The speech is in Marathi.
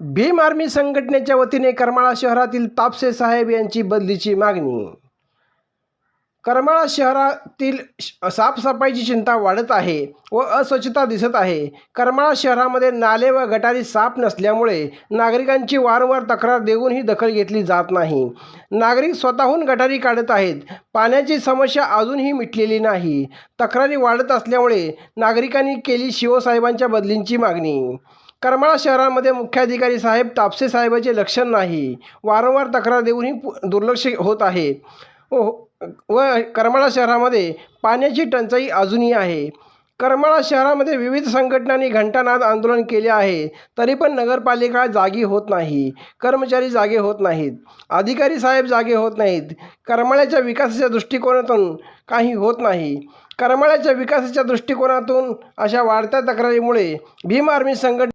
भीम आर्मी संघटनेच्या वतीने करमाळा शहरातील तापसे साहेब यांची बदलीची मागणी. करमाळा शहरातील साफसफाईची चिंता वाढत आहे व अस्वच्छता दिसत आहे. करमाळा शहरामध्ये नाले व गटारी साफ नसल्यामुळे नागरिकांची वारंवार तक्रार देऊनही दखल घेतली जात नाही. नागरिक स्वतःहून गटारी काढत आहेत. पाण्याची समस्या अजूनही मिटलेली नाही. तक्रारी वाढत असल्यामुळे नागरिकांनी केली शिवसाहेबांच्या बदलींची मागणी. करमाळा शहरामध्ये मुख्याधिकारी साहेब तापसे साहेबाचे लक्षण नाही. वारंवार तक्रार देऊनही पु- दुर्लक्ष होत आहे. व व करमाळा शहरामध्ये पाण्याची टंचाई अजूनही आहे. करमाळा शहरामध्ये विविध संघटनांनी घंटानाद आंदोलन केले आहे तरी पण नगरपालिका जागी होत नाही. कर्मचारी जागे होत नाहीत. अधिकारी साहेब जागे होत नाहीत. करमाळ्याच्या विकासाच्या दृष्टिकोनातून काही होत नाही. करमाळ्याच्या विकासाच्या दृष्टिकोनातून अशा वाढत्या तक्रारीमुळे भीम आर्मी संघट